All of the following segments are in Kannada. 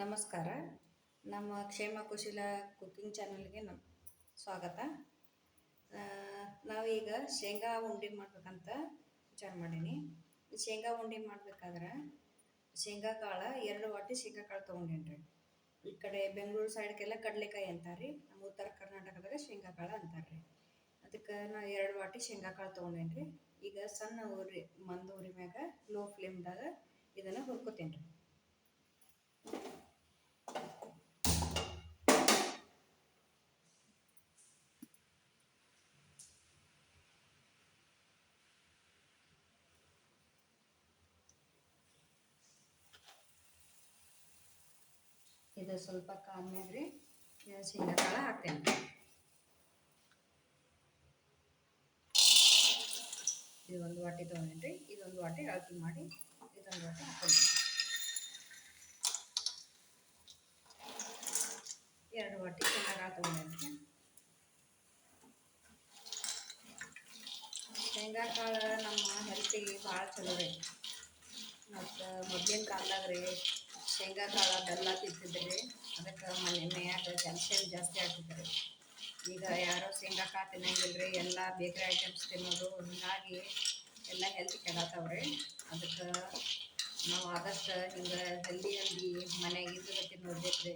ನಮಸ್ಕಾರ. ನಮ್ಮ ಕ್ಷೇಮ ಕುಶಲ ಕುಕ್ಕಿಂಗ್ ಚಾನಲ್ಗೆ ನಮ್ಮ ಸ್ವಾಗತ. ನಾವೀಗ ಶೇಂಗಾ ಉಂಡೆ ಮಾಡ್ಬೇಕಂತ ವಿಚಾರ ಮಾಡೀನಿ. ಶೇಂಗಾ ಉಂಡೆ ಮಾಡ್ಬೇಕಾದ್ರೆ ಶೇಂಗಾ ಕಾಳು ಎರಡು ವಾಟಿ ಶೇಂಗಾ ಕಾಳು ತೊಗೊಂಡೇನ್ರಿ. ಈ ಕಡೆ ಬೆಂಗಳೂರು ಸೈಡ್ಗೆಲ್ಲ ಕಡಲೆಕಾಯಿ ಅಂತಾರೆ ರೀ ನಮ್ಮ ಉತ್ತರ ಕರ್ನಾಟಕದಾಗ ಶೇಂಗಾ ಕಾಳು ಅಂತಾರೆ ರೀ ಅದಕ್ಕೆ ನಾ ಎರಡು ವಾಟಿ ಶೇಂಗಾ ಕಾಳು ತೊಗೊಂಡೇನ್ರಿ. ಈಗ ಸಣ್ಣ ಉರಿ ಮಂದ ಉರಿ ಮ್ಯಾಗ ಲೋ ಫ್ಲೇಮ್ದಾಗ ಇದನ್ನು ಹುರ್ಕೋತೇನೆ ರೀ ಇದು ಸ್ವಲ್ಪ ಕಾದ್ಮ್ಯಾಗ ರೀ. ಶೇಂಗಾ ಕಾಳು ಹಾಕ್ತೇನೆ. ಇದು ಒಂದು ವಾಟಿ ತೊಗೊಂಡ್ರಿ ಇದೊಂದು ವಾಟಿ ಅಳತಿ ಮಾಡಿ ಇದೊಂದು ವಾಟಿ ಹಾಕೊಂಡ್ರಿ ಎರಡು ವಾಟಿ ಚೆನ್ನಾಗಿ ತೊಗೊಂಡೇನಿ ಶೇಂಗಾ ಕಾಳು ನಮ್ಮ ಹೆಲ್ತಿಗೆ ಭಾಳ ಚಲೋ ರೀ. ಮತ್ತು ಮೊದಲಿನ ಕಾಲದಾಗ ರೀ ಶೇಂಗಾ ಕಾಳು ಬೆಲ್ಲ ತಿಂತಿದ್ರಿ. ಅದಕ್ಕೆ ಮನೆ ಮನ್ಯಾಗ ಕ್ಯಾಲ್ಸಿಯಂ ಜಾಸ್ತಿ ಆಗ್ತಿದ್ರಿ ಈಗ ಯಾರೋ ಶೇಂಗಾ ಕಾಳು ತಿನ್ನಂಗಿಲ್ಲ ರೀ ಎಲ್ಲ ಬೇಕರಿ ಐಟಮ್ಸ್ ತಿನ್ನೋದು, ಹೀಗಾಗಿ ಎಲ್ಲ ಹೆಲ್ತ್ ಕೆಡತ್ತವ್ರಿ ಅದಕ್ಕೆ ನಾವು ಆದಷ್ಟು ಹಿಂಗೆ ಹೆಲ್ದಿ ಹೆಲ್ದಿ ಮನೆಯಾಗ ಇದ್ರೆ ತಿನ್ನೋದೈತೆ ರೀ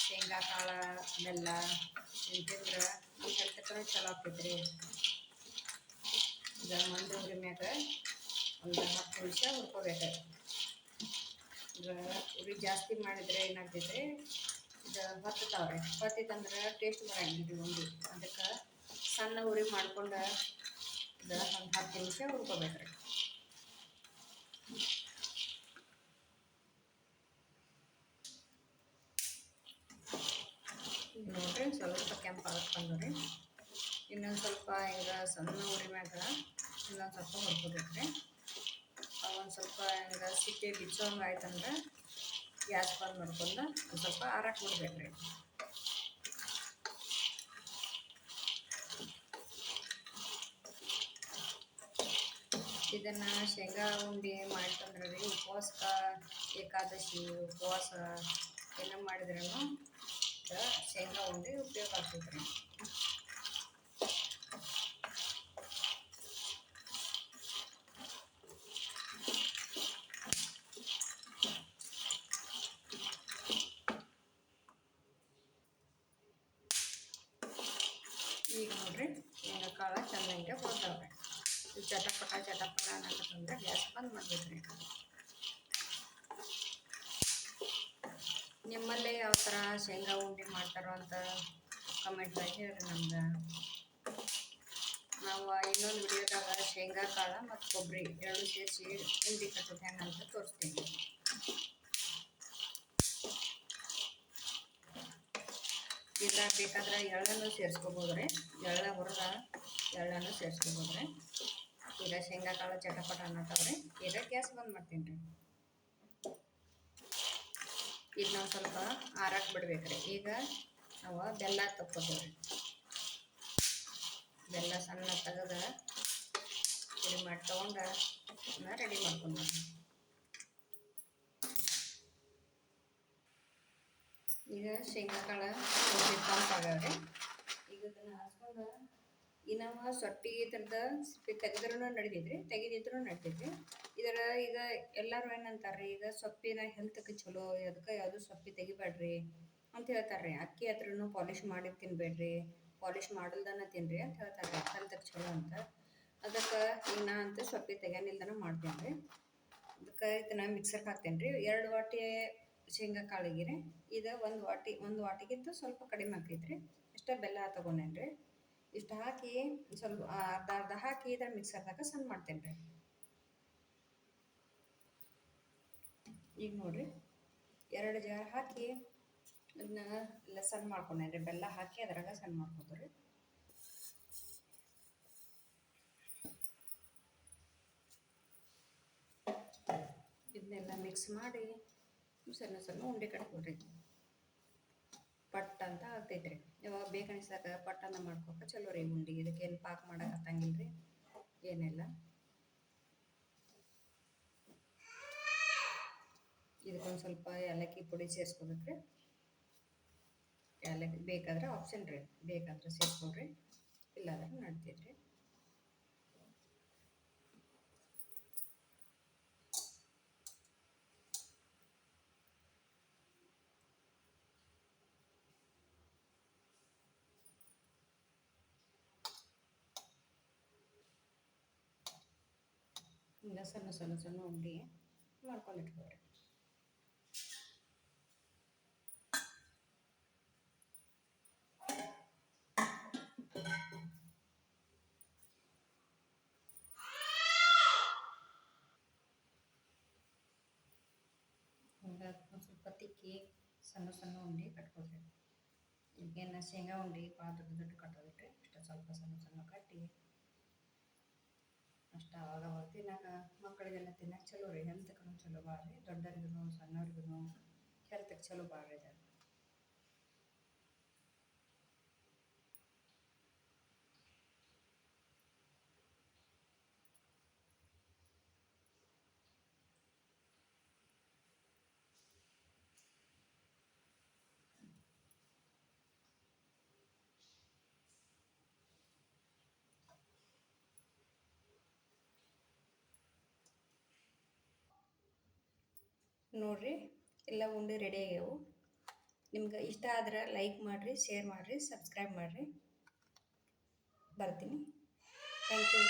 ಶೇಂಗಾ ಕಾಳು ಬೆಲ್ಲ ತಿಂತಿದ್ರೆ ನಮ್ಮ ಕಡೆ ಚಲೋ ಆಗ್ತೈತೆ ರೀ ಈಗ ಮಂದಿ ಮ್ಯಾಗ ಒಂದು ಹತ್ತು ನಿಮಿಷ ಹುರ್ಕೋಬೇಕು ಈಗ ಉರಿ ಜಾಸ್ತಿ ಮಾಡಿದರೆ ಏನಾಗ್ತೈತೆ? ಇದು ಹೊತ್ತತಾವ್ರಿ ಹೊತ್ತಿತ್ತಂದ್ರೆ ಟೇಸ್ಟ್ ಬರಂಗಿಲ್ಲ ಒಂದು. ಅದಕ್ಕೆ ಸಣ್ಣ ಉರಿ ಮಾಡ್ಕೊಂಡು ಇದು ಒಂದು ಹತ್ತು ನಿಮಿಷ ಹುರ್ಕೋಬೇಕು ರೀ ಈಗ ನೋಡ್ರಿ ಸ್ವಲ್ಪ ಕೆಂಪಾಗುತ್ತೆ ಬಂದ್ರಿ ಇನ್ನೊಂದು ಸ್ವಲ್ಪ ಈಗ ಸಣ್ಣ ಉರಿ ಮ್ಯಾಗ ಇನ್ನೊಂದು ಸ್ವಲ್ಪ ಹುರ್ಕೋಬೇಕು ರೀ ಒಂದು ಸ್ವಲ್ಪ ಹಿಂಗೆ ಸಿಪ್ಪೆ ಬಿಚ್ಚೋಂಗೆ ಆಯ್ತಂದ್ರೆ ಗ್ಯಾಸ್ ಬಂದ್ ಮಾಡ್ಕೊಂಡು ಒಂದು ಸ್ವಲ್ಪ ಆರಕ್ಕೆ ಬಿಡ್ಬೇಕು ರೀ. ಇದನ್ನು ಶೇಂಗಾ ಉಂಡೆ ಮಾಡ್ತಂದ್ರೆ ರೀ ಉಪವಾಸ ಏಕಾದಶಿ, ಉಪವಾಸ ಎಲ್ಲ ಮಾಡಿದ್ರೂ ಶೇಂಗಾ ಉಂಡೆ ಉಪಯೋಗ ಆಗ್ತೈತೆ ಈಗ ನೋಡ್ರಿ ಶೇಂಗಾ ಕಾಳು ಚೆನ್ನಾಗಿ ಹುರ್ದವ್ರೆ ಇದು ಚಟಪಟ ಚಟಪಟ ಅನ್ನಕತ್ತಂದ್ರೆ ಗ್ಯಾಸ್ ಬಂದ್ ಮಾಡ್ಬೇಕ್ರಿ ನಿಮ್ಮಲ್ಲೇ ಯಾವ ಥರ ಶೇಂಗಾ ಉಂಡೆ ಮಾಡ್ತಾರೋ ಅಂತ ಕಮೆಂಟ್ದಾಗ ಹೇಳ್ರಿ ನಮ್ಗೆ. ನಾವು ಇನ್ನೊಂದು ವಿಡಿಯೋದಾಗ ಶೇಂಗಾ, ಕಾಳು ಮತ್ತು ಕೊಬ್ಬರಿ ಎರಡು ಸೇರಿಸಿ ಉಂಡೆ ಕಟ್ಟೋದು ಹೆಂಗೆ ಅಂತ ತೋರಿಸ್ತೀನಿ. ಇಲ್ಲ ಬೇಕಾದ್ರೆ ಎಳ್ಳನ್ನು ಸೇರಿಸ್ಕೋಬೋದ್ರಿ. ಎಳ್ಳ ಹುರಿದ ಎಳ್ಳನ್ನು ಸೇರಿಸ್ಕೋಬೋದು ರೀ ಈಗ ಶೇಂಗಾ ಕಾಳು ಚಟಪಟ ಅನ್ನತ್ತವ್ರಿ ಈಗ ಗ್ಯಾಸ್ ಬಂದ್ ಮಾಡ್ತೀನಿ ರೀ. ಈಗ ನಾವು ಸ್ವಲ್ಪ ಆರಾಕ್ ಬಿಡ್ಬೇಕ್ರಿ. ಈಗ ನಾವು ಬೆಲ್ಲ ತಕ್ಕೋತೀವಿ ಬೆಲ್ಲ ಸಣ್ಣ ತೆಗೆದು ಪುಡಿ ಮಾಡಿ, ತೊಗೊಂಡು ರೆಡಿ ಮಾಡ್ಕೊಂಡು ಈಗ ಶೇಂಗಾ ಕಾಳು ಈಗ ಇದನ್ನ ಹಾಸ್ಕೊಂಡು ಸೊಪ್ಪಿ ಸೊಟ್ಟಿ ಥರದ ತೆಗೆದ್ರೂ ನಡಿತೈತ್ರಿ ತೆಗೆದಿದ್ರು ನಡಿತೈತಿ ಇದರ ಈಗ ಎಲ್ಲರೂ ಏನಂತಾರೆ ಈಗ ಸೊಪ್ಪಿನ ಹೆಲ್ತ್ಗೆ ಚಲೋ ಅದಕ್ಕೆ ಯಾವುದು ಸೊಪ್ಪಿ ತೆಗಿಬೇಡ್ರಿ ಅಂತ ಹೇಳ್ತಾರೆ ಅಕ್ಕಿ ಹತ್ರನು ಪಾಲಿಶ್ ಮಾಡಿ ತಿನ್ಬೇಡ್ರಿ, ಪಾಲಿಶ್ ಮಾಡಲ್ದನ ತಿನ್ರಿ ಅಂತ ಹೇಳ್ತಾರೆ ಹೆಲ್ತ್ಗೆ ಚಲೋ ಅಂತ. ಅದಕ್ಕೆ ಇನ್ನ ಅಂತ ಸೊಪ್ಪಿ ತೆಗಿಯನಿಲ್ದನ ಮಾಡ್ತೇನ್ರಿ. ಅದಕ್ಕೆ ಇದನ್ನ ಮಿಕ್ಸರ್ಗೆ ಹಾಕ್ತೇನೆ ರೀ ಎರಡು ವಾಟಿ ಶೇಂಗಾ ಕಾಳಿಗೆ ರೀ ಇದು ಒಂದು ವಾಟಿ, ಒಂದು ವಾಟಿಗಿಂತ ಸ್ವಲ್ಪ ಕಡಿಮೆ ಆಗ್ತೈತ್ರಿ ಇಷ್ಟ ಬೆಲ್ಲ ತೊಗೊಂಡೇನಿ ರೀ ಇಷ್ಟು ಹಾಕಿ ಸ್ವಲ್ಪ ಅರ್ಧ ಅರ್ಧ ಹಾಕಿ ಇದ್ರ ಮಿಕ್ಸರ್ದಾಗ ಸಣ್ಣ ಮಾಡ್ತೇನೆ ರೀ. ಈಗ ನೋಡ್ರಿ, ಎರಡು ಜಾರ್ ಹಾಕಿ ಅದನ್ನ ಎಲ್ಲ ಸಣ್ಣ ಮಾಡ್ಕೊಂಡೇನೆ ರೀ. ಬೆಲ್ಲ ಹಾಕಿ ಅದ್ರಾಗ ಸಣ್ಣ ಮಾಡ್ಕೊತೀವಿ ಇದನ್ನೆಲ್ಲ ಮಿಕ್ಸ್ ಮಾಡಿ ಸಣ್ಣ ಸಣ್ಣ ಉಂಡೆ ಕಟ್ಕೊಡ್ರಿ ಅಂತ ಆಗ್ತೈತೆ ರೀ ಯಾವಾಗ ಬೇಕನ್ನಿಸ್ದಾಗ ಪಟ್ ಅಂತ ಮಾಡ್ಕೊಕ ಚಲೋ ರೀ ಉಂಡೆ. ಇದಕ್ಕೇನು ಪಾಕ್ ಮಾಡಕ್ಕೆ ಹತ್ತಂಗಿಲ್ಲ ರೀ ಏನಿಲ್ಲ. ಇದಕ್ಕೊಂದು ಸ್ವಲ್ಪ ಏಲಕ್ಕಿ ಪುಡಿ ಸೇರಿಸ್ಕೋಬೇಕ್ರಿ. ಏಲಕ್ಕಿ ಬೇಕಾದ್ರೆ ಆಪ್ಷನ್ ರೀ. ಬೇಕಾದ್ರೆ ಇಲ್ಲಾಂದ್ರೆ ನಡ್ತೈತ್ರಿ ಹಿಂಗೆ ಸಣ್ಣ ಸಣ್ಣ ಸಣ್ಣ ಉಂಡೆ ಮಾಡ್ಕೊಂಡು ಇಟ್ಕೊಳ್ರಿ ಹಿಂಗೆ ಒಂದು ಸ್ವಲ್ಪ ತಿಕ್ಕಿ ಸಣ್ಣ ಸಣ್ಣ ಉಂಡೆ ಕಟ್ಕೊಳ್ರಿ ಈಗೇನು ಶೇಂಗಾ ಉಂಡೆ ಭಾಳ ದೊಡ್ಡ ದೊಡ್ಡ ಕಟ್ಟೋದಿಟ್ರಿ ಇಷ್ಟು ಸ್ವಲ್ಪ ಸಣ್ಣ ಸಣ್ಣ ಕಟ್ಟಿ ಅಷ್ಟು ಅವಾಗ ಅವಾಗ ತಿನ್ನಕ ಮಕ್ಕಳಿಗೆಲ್ಲ ತಿನ್ನಕ್ಕೆ ಚಲೋ ರೀ. ಹೆಲ್ತ್ಗೂ ಚಲೋ ಭಾಳ ರೀ ದೊಡ್ಡರಿಗೂ ಸಣ್ಣವ್ರಿಗೂ ಹೆಲ್ತ್ಗೆ ಚಲೋ ಭಾಳ ಇದು ನೋಡಿರಿ, ಎಲ್ಲ ಉಂಡೆ ರೆಡಿ ಆಗ್ಯಾವು. ನಿಮ್ಗೆ ಇಷ್ಟ ಆದ್ರೆ ಲೈಕ್ ಮಾಡಿರಿ ಶೇರ್ ಮಾಡಿರಿ ಸಬ್ಸ್ಕ್ರೈಬ್ ಮಾಡಿರಿ. ಬರ್ತೀನಿ. Thank you